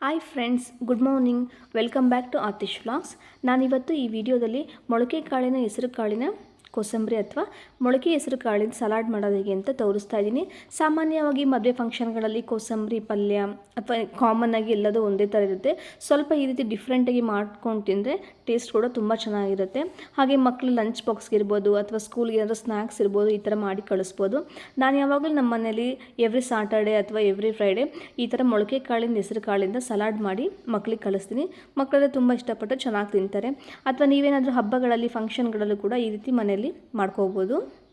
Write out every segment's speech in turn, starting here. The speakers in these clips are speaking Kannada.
Hi friends good morning welcome back to Atish vlogs ನಾನಿವತ್ತು ಈ ವಿಡಿಯೋದಲ್ಲಿ ಮೊಳಕೆ ಕಾಳಿನ ಹೆಸರು ಕಾಳಿನ ಕೋಸಂಬರಿ ಅಥವಾ ಮೊಳಕೆ ಹೆಸರು ಕಾಳಿನ ಸಲಾಡ್ ಮಾಡೋದು ಹೇಗೆ ಅಂತ ತೋರಿಸ್ತಾ ಇದ್ದೀನಿ. ಸಾಮಾನ್ಯವಾಗಿ ಮದುವೆ ಫಂಕ್ಷನ್ಗಳಲ್ಲಿ ಕೋಸಂಬರಿ ಪಲ್ಯ ಅಥವಾ ಕಾಮನ್ ಆಗಿ ಎಲ್ಲದೂ ಒಂದೇ ಥರ ಇರುತ್ತೆ. ಸ್ವಲ್ಪ ಈ ರೀತಿ ಡಿಫ್ರೆಂಟಾಗಿ ಮಾಡ್ಕೊಂಡು ತಿಂದರೆ ಟೇಸ್ಟ್ ಕೂಡ ತುಂಬ ಚೆನ್ನಾಗಿರುತ್ತೆ. ಹಾಗೆ ಮಕ್ಕಳು ಲಂಚ್ ಬಾಕ್ಸ್ಗೆ ಇರ್ಬೋದು ಅಥವಾ ಸ್ಕೂಲ್ಗೆ ಏನಾದರೂ ಸ್ನ್ಯಾಕ್ಸ್ ಇರ್ಬೋದು ಈ ಥರ ಮಾಡಿ ಕಳಿಸ್ಬೋದು. ನಾನು ಯಾವಾಗಲೂ ನಮ್ಮ ಮನೇಲಿ ಎವ್ರಿ ಸಾಟರ್ಡೆ ಅಥವಾ ಎವ್ರಿ ಫ್ರೈಡೆ ಈ ಥರ ಮೊಳಕೆ ಕಾಳಿನ ಹೆಸರು ಕಾಳಿಂದ ಸಲಾಡ್ ಮಾಡಿ ಮಕ್ಕಳಿಗೆ ಕಳಿಸ್ತೀನಿ. ಮಕ್ಕಳೆಲ್ಲ ತುಂಬ ಇಷ್ಟಪಟ್ಟು ಚೆನ್ನಾಗಿ ತಿಂತಾರೆ. ಅಥವಾ ನೀವೇನಾದರೂ ಹಬ್ಬಗಳಲ್ಲಿ ಫಂಕ್ಷನ್ಗಳಲ್ಲೂ ಕೂಡ ಈ ರೀತಿ ಮನೆಯಲ್ಲಿ ಮಾಡ್ಕೋಬೋದು.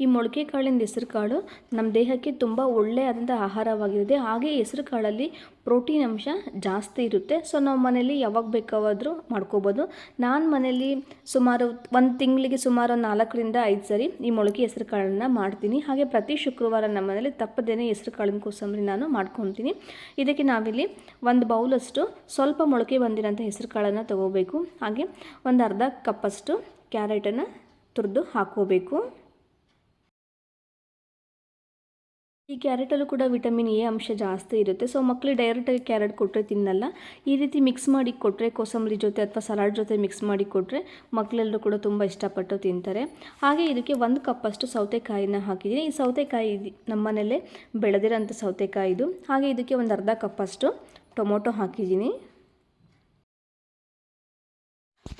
ಈ ಮೊಳಕೆ ಕಾಳಿನ ಹೆಸರು ಕಾಳು ನಮ್ಮ ದೇಹಕ್ಕೆ ತುಂಬ ಒಳ್ಳೆಯದಾದಂಥ ಆಹಾರವಾಗಿರುತ್ತೆ. ಹಾಗೆ ಹೆಸರು ಕಾಳಲ್ಲಿ ಪ್ರೋಟೀನ್ ಅಂಶ ಜಾಸ್ತಿ ಇರುತ್ತೆ. ಸೊ, ನಾವು ಮನೇಲಿ ಯಾವಾಗ ಬೇಕಾದರೂ ಮಾಡ್ಕೋಬೋದು. ನಾನು ಮನೇಲಿ ಸುಮಾರು ಒಂದು ತಿಂಗಳಿಗೆ ಸುಮಾರು ನಾಲ್ಕರಿಂದ ಐದು ಸರಿ ಈ ಮೊಳಕೆ ಹೆಸರು ಕಾಳನ್ನು ಮಾಡ್ತೀನಿ. ಹಾಗೆ ಪ್ರತಿ ಶುಕ್ರವಾರ ನಮ್ಮ ಮನೇಲಿ ತಪ್ಪದೇನೆ ಹೆಸರು ಕಾಳಿನ ಕೋಸಂಬರಿ ನಾನು ಮಾಡ್ಕೊತೀನಿ. ಇದಕ್ಕೆ ನಾವಿಲ್ಲಿ ಒಂದು ಬೌಲಷ್ಟು ಸ್ವಲ್ಪ ಮೊಳಕೆ ಬಂದಿರೋಂಥ ಹೆಸರು ಕಾಳನ್ನು ತೊಗೋಬೇಕು. ಹಾಗೆ ಒಂದು ಅರ್ಧ ಕಪ್ಪಷ್ಟು ಕ್ಯಾರೆಟನ್ನು ತುರಿದು ಹಾಕೋಬೇಕು ಈ ಕ್ಯಾರೆಟಲ್ಲೂ ಕೂಡ ವಿಟಮಿನ್ ಎ ಅಂಶ ಜಾಸ್ತಿ ಇರುತ್ತೆ. ಸೊ ಮಕ್ಕಳಿಗೆ ಡೈರೆಕ್ಟಾಗಿ ಕ್ಯಾರೆಟ್ ಕೊಟ್ಟರೆ ತಿನ್ನಲ್ಲ. ಈ ರೀತಿ ಮಿಕ್ಸ್ ಮಾಡಿ ಕೊಟ್ಟರೆ ಕೋಸಂಬರಿ ಜೊತೆ ಅಥವಾ ಸಲಾಡ್ ಜೊತೆ ಮಿಕ್ಸ್ ಮಾಡಿ ಕೊಟ್ಟರೆ ಮಕ್ಕಳೆಲ್ಲರೂ ಕೂಡ ತುಂಬ ಇಷ್ಟಪಟ್ಟು ತಿಂತಾರೆ. ಹಾಗೆ ಇದಕ್ಕೆ ಒಂದು ಕಪ್ಪಷ್ಟು ಸೌತೆಕಾಯಿನ ಹಾಕಿದ್ದೀನಿ. ಈ ಸೌತೆಕಾಯಿ ನಮ್ಮ ಮನೆಯಲ್ಲೇ ಬೆಳೆದಿರೋಂಥ ಸೌತೆಕಾಯಿ ಇದು. ಹಾಗೆ ಇದಕ್ಕೆ ಒಂದು ಅರ್ಧ ಕಪ್ಪಷ್ಟು ಟೊಮೊಟೊ ಹಾಕಿದ್ದೀನಿ.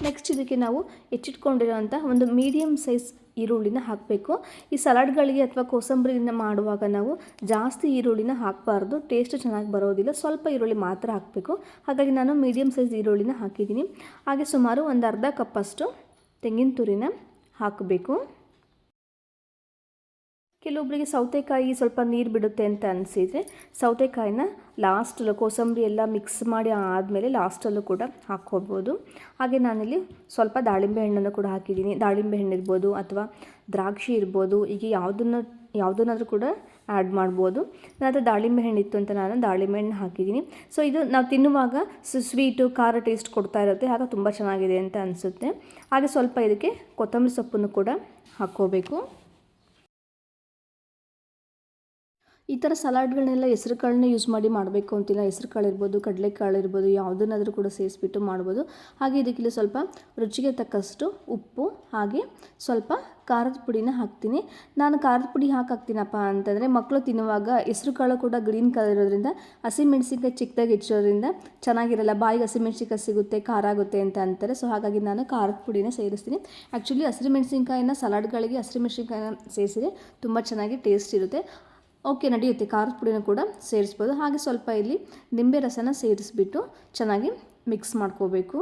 ನೆಕ್ಸ್ಟ್ ಇದಕ್ಕೆ ನಾವು ಹೆಚ್ಚಿಟ್ಕೊಂಡಿರೋಂಥ ಒಂದು ಮೀಡಿಯಮ್ ಸೈಜ್ ಈರುಳ್ಳಿನ ಹಾಕಬೇಕು. ಈ ಸಲಾಡ್ಗಳಿಗೆ ಅಥವಾ ಕೋಸಂಬರಿನ ಮಾಡುವಾಗ ನಾವು ಜಾಸ್ತಿ ಈರುಳ್ಳಿನ ಹಾಕಬಾರ್ದು. ಟೇಸ್ಟ್ ಚೆನ್ನಾಗಿ ಬರೋದಿಲ್ಲ. ಸ್ವಲ್ಪ ಈರುಳ್ಳಿ ಮಾತ್ರ ಹಾಕಬೇಕು. ಹಾಗಾಗಿ ನಾನು ಮೀಡಿಯಮ್ ಸೈಜ್ ಈರುಳ್ಳಿನ ಹಾಕಿದ್ದೀನಿ. ಹಾಗೆ ಸುಮಾರು ಒಂದು ಅರ್ಧ ಕಪ್ಪಷ್ಟು ತೆಂಗಿನ ತುರಿನ ಹಾಕಬೇಕು. ಕೆಲವೊಬ್ಬರಿಗೆ ಸೌತೆಕಾಯಿ ಸ್ವಲ್ಪ ನೀರು ಬಿಡುತ್ತೆ ಅಂತ ಅನಿಸಿದರೆ ಸೌತೆಕಾಯಿನ ಲಾಸ್ಟಲ್ಲೂ ಕೋಸಂಬರಿ ಎಲ್ಲ ಮಿಕ್ಸ್ ಮಾಡಿ ಆದಮೇಲೆ ಲಾಸ್ಟಲ್ಲೂ ಕೂಡ ಹಾಕ್ಕೋಬೋದು. ಹಾಗೆ ನಾನಿಲ್ಲಿ ಸ್ವಲ್ಪ ದಾಳಿಂಬೆ ಹಣ್ಣನ್ನು ಕೂಡ ಹಾಕಿದ್ದೀನಿ. ದಾಳಿಂಬೆ ಹಣ್ಣು ಇರ್ಬೋದು ಅಥವಾ ದ್ರಾಕ್ಷಿ ಇರ್ಬೋದು ಈಗ ಯಾವುದನ್ನು, ಯಾವುದನ್ನಾದರೂ ಕೂಡ ಆ್ಯಡ್ ಮಾಡ್ಬೋದು. ನಾನು ದಾಳಿಂಬೆ ಹಣ್ಣು ಇತ್ತು ಅಂತ ನಾನು ದಾಳಿಂಬೆ ಹಣ್ಣು ಹಾಕಿದ್ದೀನಿ. ಸೊ ಇದು ನಾವು ತಿನ್ನುವಾಗ ಸ್ವೀಟು ಖಾರ ಟೇಸ್ಟ್ ಕೊಡ್ತಾ ಇರುತ್ತೆ, ಆಗ ತುಂಬ ಚೆನ್ನಾಗಿದೆ ಅಂತ ಅನಿಸುತ್ತೆ. ಹಾಗೆ ಸ್ವಲ್ಪ ಇದಕ್ಕೆ ಕೊತ್ತಂಬರಿ ಸೊಪ್ಪನ್ನು ಕೂಡ ಹಾಕ್ಕೋಬೇಕು. ಈ ಥರ ಸಲಾಡ್ಗಳನ್ನೆಲ್ಲ ಹೆಸರು ಕಾಳನ್ನ ಯೂಸ್ ಮಾಡಿ ಮಾಡಬೇಕು ಅಂತಿಲ್ಲ. ಹೆಸರು ಕಾಳು ಇರ್ಬೋದು, ಕಡಲೆಕಾಳು ಇರ್ಬೋದು, ಯಾವುದನ್ನಾದರೂ ಕೂಡ ಸೇರಿಸ್ಬಿಟ್ಟು ಮಾಡ್ಬೋದು. ಹಾಗೆ ಇದಕ್ಕಿಲ್ಲಿ ಸ್ವಲ್ಪ ರುಚಿಗೆ ತಕ್ಕಷ್ಟು ಉಪ್ಪು, ಹಾಗೆ ಸ್ವಲ್ಪ ಖಾರದ ಪುಡಿನ ಹಾಕ್ತೀನಿ. ನಾನು ಖಾರದ ಪುಡಿ ಹಾಕಿ ಹಾಕ್ತೀನಪ್ಪ ಅಂತಂದರೆ ಮಕ್ಕಳು ತಿನ್ನುವಾಗ ಹೆಸರು ಕಾಳು ಕೂಡ ಗ್ರೀನ್ ಕಲರ್ ಇರೋದ್ರಿಂದ ಹಸಿಮೆಣ್ಸಿನ್ಕಾಯಿ ಚಿಕ್ಕದಾಗಿ ಹೆಚ್ಚೋದ್ರಿಂದ ಚೆನ್ನಾಗಿರಲ್ಲ, ಬಾಯಿಗೆ ಹಸಿಮೆಣ್ಸಿನ್ಕಾಯಿ ಸಿಗುತ್ತೆ, ಖಾರ ಆಗುತ್ತೆ ಅಂತ ಅಂತಾರೆ. ಸೊ ಹಾಗಾಗಿ ನಾನು ಖಾರದ ಪುಡಿನ ಸೇರಿಸ್ತೀನಿ. ಆ್ಯಕ್ಚುಲಿ ಹಸಿರು ಮೆಣಸಿನ್ಕಾಯಿನ ಸಲಾಡ್ಗಳಿಗೆ ಹಸಿರು ಮೆಣಸಿನ್ಕಾಯಿನ ಸೇರಿಸಿದ್ರೆ ತುಂಬ ಚೆನ್ನಾಗಿ ಟೇಸ್ಟ್ ಇರುತ್ತೆ. ಓಕೆ, ನಡೆಯುತ್ತೆ. ಖಾರದ ಪುಡಿನ ಕೂಡ ಸೇರಿಸ್ಬೋದು. ಹಾಗೆ ಸ್ವಲ್ಪ ಇಲ್ಲಿ ನಿಂಬೆ ರಸನ ಸೇರಿಸ್ಬಿಟ್ಟು ಚೆನ್ನಾಗಿ ಮಿಕ್ಸ್ ಮಾಡ್ಕೋಬೇಕು.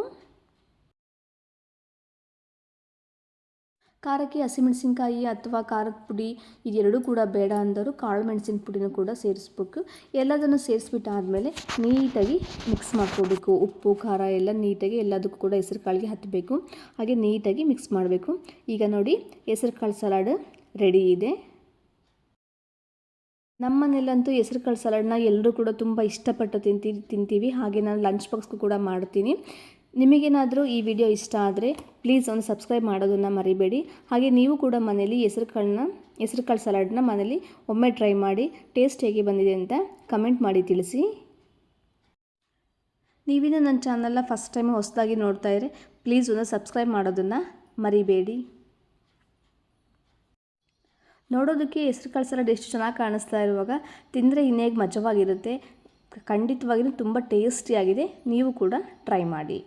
ಖಾರಕ್ಕೆ ಹಸಿಮೆಣಸಿನ್ಕಾಯಿ ಅಥವಾ ಖಾರದ ಪುಡಿ ಇದೆರಡೂ ಕೂಡ ಬೇಡ ಅಂದರು ಕಾಳು ಮೆಣಸಿನ ಪುಡಿನೂ ಕೂಡ ಸೇರಿಸ್ಬೇಕು. ಎಲ್ಲದನ್ನು ಸೇರಿಸ್ಬಿಟ್ಟಾದಮೇಲೆ ನೀಟಾಗಿ ಮಿಕ್ಸ್ ಮಾಡ್ಕೋಬೇಕು. ಉಪ್ಪು, ಖಾರ ಎಲ್ಲ ನೀಟಾಗಿ ಎಲ್ಲದಕ್ಕೂ ಕೂಡ ಹೆಸರು ಕಾಳಿಗೆ ಹತ್ತಬೇಕು ಹಾಗೆ ನೀಟಾಗಿ ಮಿಕ್ಸ್ ಮಾಡಬೇಕು. ಈಗ ನೋಡಿ ಹೆಸರು ಕಾಳು ಸಲಾಡ್ ರೆಡಿ ಇದೆ. ನಮ್ಮ ಮನೇಲಂತೂ ಹೆಸರು ಕಾಳು ಸಲಾಡ್ನ ಎಲ್ಲರೂ ಕೂಡ ತುಂಬ ಇಷ್ಟಪಟ್ಟು ತಿಂತಿ, ತಿಂತೀವಿ. ಹಾಗೆ ನಾನು ಲಂಚ್ ಬಾಕ್ಸ್ಗೂ ಕೂಡ ಮಾಡ್ತೀನಿ. ನಿಮಗೇನಾದರೂ ಈ ವಿಡಿಯೋ ಇಷ್ಟ ಆದರೆ ಪ್ಲೀಸ್ ಒಂದು ಸಬ್ಸ್ಕ್ರೈಬ್ ಮಾಡೋದನ್ನು ಮರಿಬೇಡಿ. ಹಾಗೆ ನೀವು ಕೂಡ ಮನೇಲಿ ಹೆಸರು ಕಾಳನ್ನ ಹೆಸರು ಕಾಳು ಸಲಾಡ್ನ ಮನೇಲಿ ಒಮ್ಮೆ ಟ್ರೈ ಮಾಡಿ ಟೇಸ್ಟ್ ಹೇಗೆ ಬಂದಿದೆ ಅಂತ ಕಮೆಂಟ್ ಮಾಡಿ ತಿಳಿಸಿ. ನೀವಿನ್ನೂ ನನ್ನ ಚಾನಲ್ನ ಫಸ್ಟ್ ಟೈಮ್ ಹೊಸದಾಗಿ ನೋಡ್ತಾ ಇದ್ರೆ ಪ್ಲೀಸ್ ಒಂದು ಸಬ್ಸ್ಕ್ರೈಬ್ ಮಾಡೋದನ್ನು ಮರಿಬೇಡಿ. ನೋಡೋದಕ್ಕೆ ಹೆಸ್ರು ಕಾಳು ಎಷ್ಟು ಚೆನ್ನಾಗಿ ಕಾಣಿಸ್ತಾ ಇರುವಾಗ ತಿಂದರೆ ಇನ್ನೇಗೆ ಮಜವಾಗಿರುತ್ತೆ ಖಂಡಿತವಾಗಿಯೂ ತುಂಬ ಟೇಸ್ಟಿಯಾಗಿದೆ, ನೀವು ಕೂಡ ಟ್ರೈ ಮಾಡಿ.